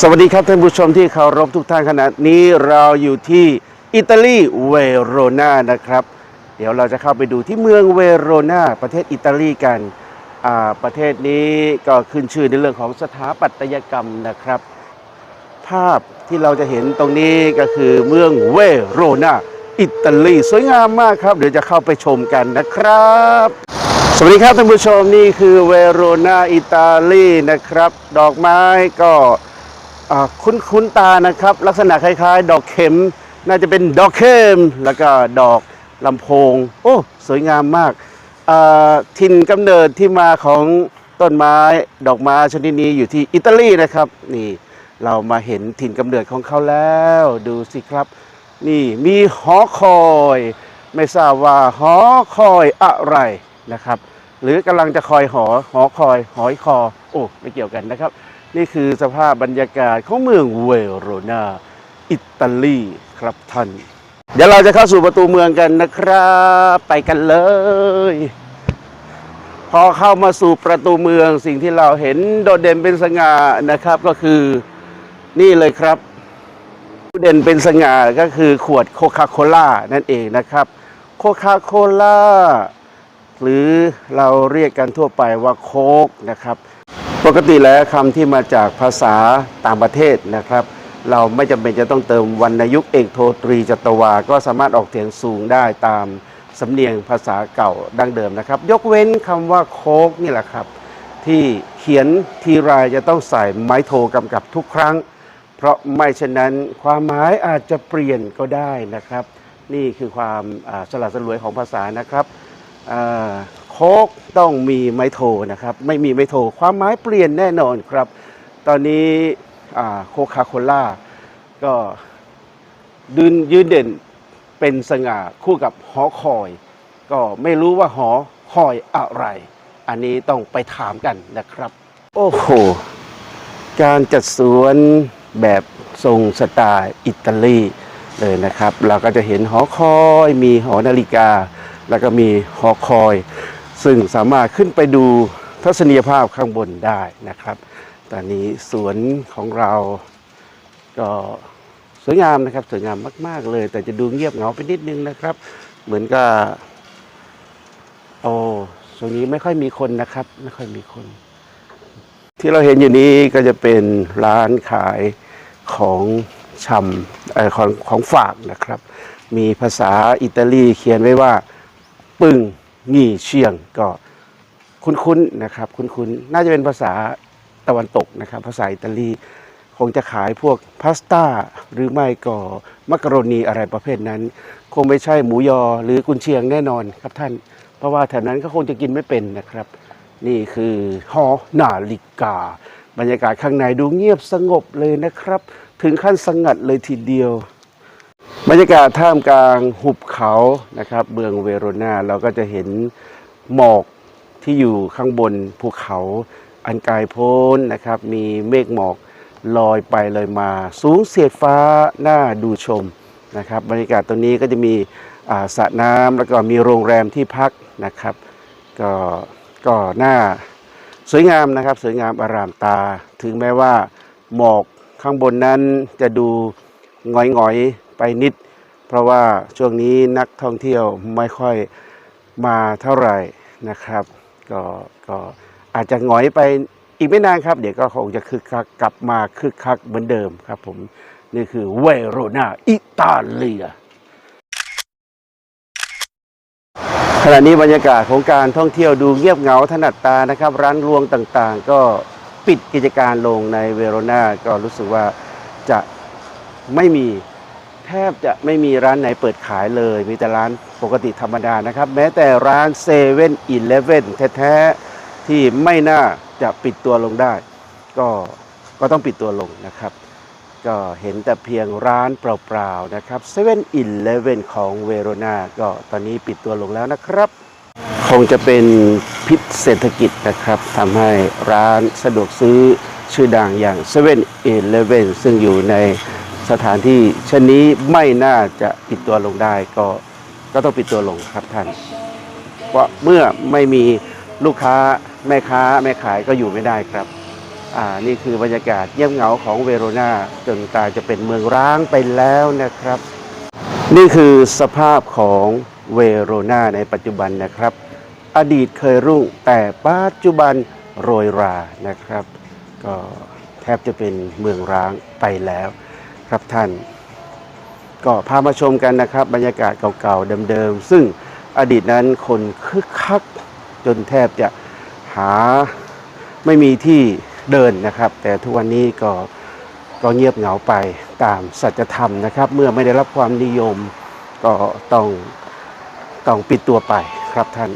สวัสดีครับท่านผู้ชมที่เคารพทุกท่านขณะนี้เราอยู่ที่อิตาลีเวโรนานะครับ เดี๋ยวเราจะเข้าไปดูที่เมืองเวโรนาประเทศอิตาลีกันประเทศนี้ก็ขึ้นชื่อในเรื่องของสถาปัตยกรรมนะครับ ภาพที่เราจะเห็นตรงนี้ก็คือเมืองเวโรนาอิตาลีสวยงามมากครับ เดี๋ยวจะเข้าไปชมกันนะครับ สวัสดีครับท่านผู้ชมนี่คือเวโรนาอิตาลีนะครับ ดอกไม้ก็ คุ้นคุ้นตานะครับ ลักษณะคล้าย ๆ ดอกเข็ม น่าจะเป็นดอกเข้มแล้วก็ดอกลำโพง โอ้ สวยงามมากถิ่นกำเนิดที่มาของต้นไม้ดอกไม้ชนิดนี้อยู่ที่อิตาลีนะครับ นี่เรามาเห็นถิ่นกำเนิดของเขาแล้วดูสิครับ นี่มีหอคอย ไม่ทราบว่าหอคอยอะไรนะครับ หรือกำลังจะคอยหอหอคอย หอยคอ โอ้ไม่เกี่ยวกันนะครับ นี่คือสภาพบรรยากาศของเมืองเวโรนาอิตาลีครับท่าน เดี๋ยวเราจะเข้าสู่ประตูเมืองกันนะครับ ไปกันเลย พอเข้ามาสู่ประตูเมืองสิ่งที่เราเห็นโดดเด่นเป็นสง่านะครับก็คือนี่เลยครับเด่นเป็นสง่าก็คือขวดโคคาโคล่านั่นเองนะครับโคคาโคล่าหรือเราเรียกกันทั่วไปว่าโค้กนะครับ ปกติแล้วคำที่มาจากภาษาต่างประเทศนะครับ เราไม่จำเป็นจะต้องเติมวรรณยุกต์เอกโทตรีจัตวา ก็สามารถออกเสียงสูงได้ตามสำเนียงภาษาเก่าดั้งเดิมนะครับ ยกเว้นคำว่าโคกนี่แหละครับ ที่เขียนทีไรจะต้องใส่ไม้โทกำกับทุกครั้ง เพราะไม่เช่นนั้นความหมายอาจจะเปลี่ยนก็ได้นะครับ นี่คือความสลัดสลวยของภาษานะครับ โคกต้องมีไม้โทนะครับ ไม่มีไม้โท ความหมายเปลี่ยนแน่นอนครับ ตอนนี้โคคาโคล่าก็ยืนยืนเด่นเป็นสง่าคู่กับหอคอย ก็ไม่รู้ว่าหอคอยอะไร อันนี้ต้องไปถามกันนะครับ โอ้โห การจัดสวนแบบทรงสไตล์อิตาลีเลยนะครับ เราก็จะเห็นหอคอย มีหอนาฬิกา แล้วก็มีหอคอย ซึ่งสามารถขึ้นไปดูทัศนียภาพข้างบนได้นะครับ ตอนนี้สวนของเราก็สวยงามนะครับสวยงามมาก ๆ เลย แต่จะดูเงียบเหงาไปนิดนึงนะครับ เหมือนกับโอ้ตรงนี้ไม่ค่อยมีคนนะครับ ไม่ค่อยมีคน ที่เราเห็นอยู่นี้ก็จะเป็นร้านขายของชำเอ่อของของฝากนะครับ มีภาษาอิตาลีเขียนไว้ว่าปึง งี่เชียงก็คุ้นๆนะครับคุ้นๆน่าจะเป็นภาษาตะวันตกนะครับ ภาษาอิตาลีคงจะขายพวกพาสต้าหรือไม่ก็มักกะโรนีอะไรประเภทนั้น คงไม่ใช่หมูยอหรือกุนเชียงแน่นอนครับท่าน เพราะว่าแถวนั้นก็คงจะกินไม่เป็นนะครับ นี่คือหอนาฬิกา บรรยากาศข้างในดูเงียบสงบเลยนะครับ ถึงขั้นสงัดเลยทีเดียว บรรยากาศท่ามกลางหุบเขานะครับเมืองเวโรนาเราก็จะเห็นหมอกที่อยู่ข้างบนภูเขาอันไกลโพ้นนะครับ มีเมฆหมอกลอยไปลอยมา สูงเสียดฟ้าน่าดูชมนะครับ บรรยากาศตรงนี้ก็จะมีสระน้ำแล้วก็มีโรงแรมที่พักนะครับ ก็ก็น่าสวยงามนะครับ สวยงามอารามตา ถึงแม้ว่าหมอกข้างบนนั้นจะดูหงอยๆ ไปนิด เพราะว่าช่วงนี้นักท่องเที่ยวไม่ค่อยมาเท่าไหร่นะครับ ก็ก็อาจจะหงอยไปอีกไม่นานครับ เดี๋ยวก็คงจะคึกคักกลับมาคึกคักเหมือนเดิมครับผมนี่คือเวโรนาอิตาเลียขณะนี้บรรยากาศของการท่องเที่ยวดูเงียบเหงาถนัดตานะครับ ร้านรวงต่างๆ ก็ปิดกิจการลงในเวโรนาก็รู้สึกว่าจะไม่มี แทบจะไม่มีร้านไหนเปิดขายเลย มีแต่ร้านปกติธรรมดานะครับ แม้แต่ร้านเซเว่นอีเลฟเว่นแท้ๆที่ไม่น่าจะปิดตัวลงได้ ก็ก็ต้องปิดตัวลงนะครับ ก็เห็นแต่เพียงร้านเปล่าๆนะครับเซเว่นอีเลฟเว่นของเวโรนาก็ตอนนี้ปิดตัวลงแล้วนะครับ คงจะเป็นพิษเศรษฐกิจนะครับทำให้ร้านสะดวกซื้อชื่อดังอย่าง7 e เ e ่ e อซึ่งอยู่ใน สถานที่เช่นนี้ไม่น่าจะปิดตัวลงได้ก็ก็ต้องปิดตัวลงครับท่าน เพราะเมื่อไม่มีลูกค้าแม่ค้าแม่ขายก็อยู่ไม่ได้ครับ อ่านี่คือบรรยากาศเยี่ยมเหงาของเวโรนาจนกลายจะเป็นเมืองร้างไปแล้วนะครับ นี่คือสภาพของเวโรนาในปัจจุบันนะครับ อดีตเคยรุ่งแต่ปัจจุบันโรยรานะครับ ก็แทบจะเป็นเมืองร้างไปแล้ว ครับท่าน ก็พามาชมกันนะครับ บรรยากาศเก่าๆเดิมๆ ซึ่งอดีตนั้นคนคึกคักจนแทบจะหาไม่มีที่เดินนะครับ แต่ทุกวันนี้ก็ก็เงียบเหงาไปตามสัจธรรมนะครับ เมื่อไม่ได้รับความนิยมก็ต้องต้องปิดตัวไปครับท่าน